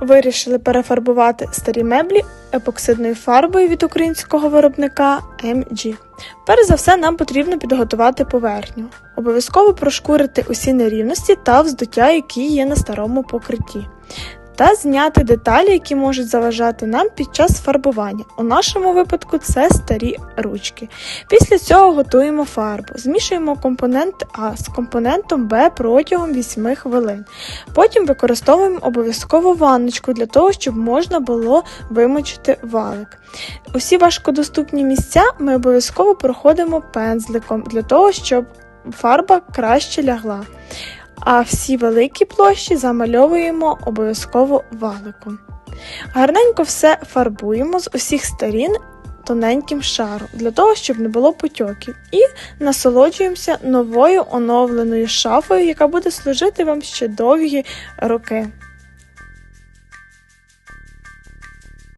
Вирішили перефарбувати старі меблі епоксидною фарбою від українського виробника MG. Перш за все, нам потрібно підготувати поверхню. Обов'язково прошкурити усі нерівності та вздуття, які є на старому покритті. Та зняти деталі, які можуть заважати нам під час фарбування. У нашому випадку це старі ручки. Після цього готуємо фарбу. Змішуємо компонент А з компонентом Б протягом 8 хвилин. Потім використовуємо обов'язково ванночку для того, щоб можна було вимочити валик. Усі важкодоступні місця ми обов'язково проходимо пензликом для того, щоб фарба краще лягла. А всі великі площі замальовуємо обов'язково валиком. Гарненько все фарбуємо з усіх сторін тоненьким шаром, для того, щоб не було потьоків. І насолоджуємося новою оновленою шафою, яка буде служити вам ще довгі роки.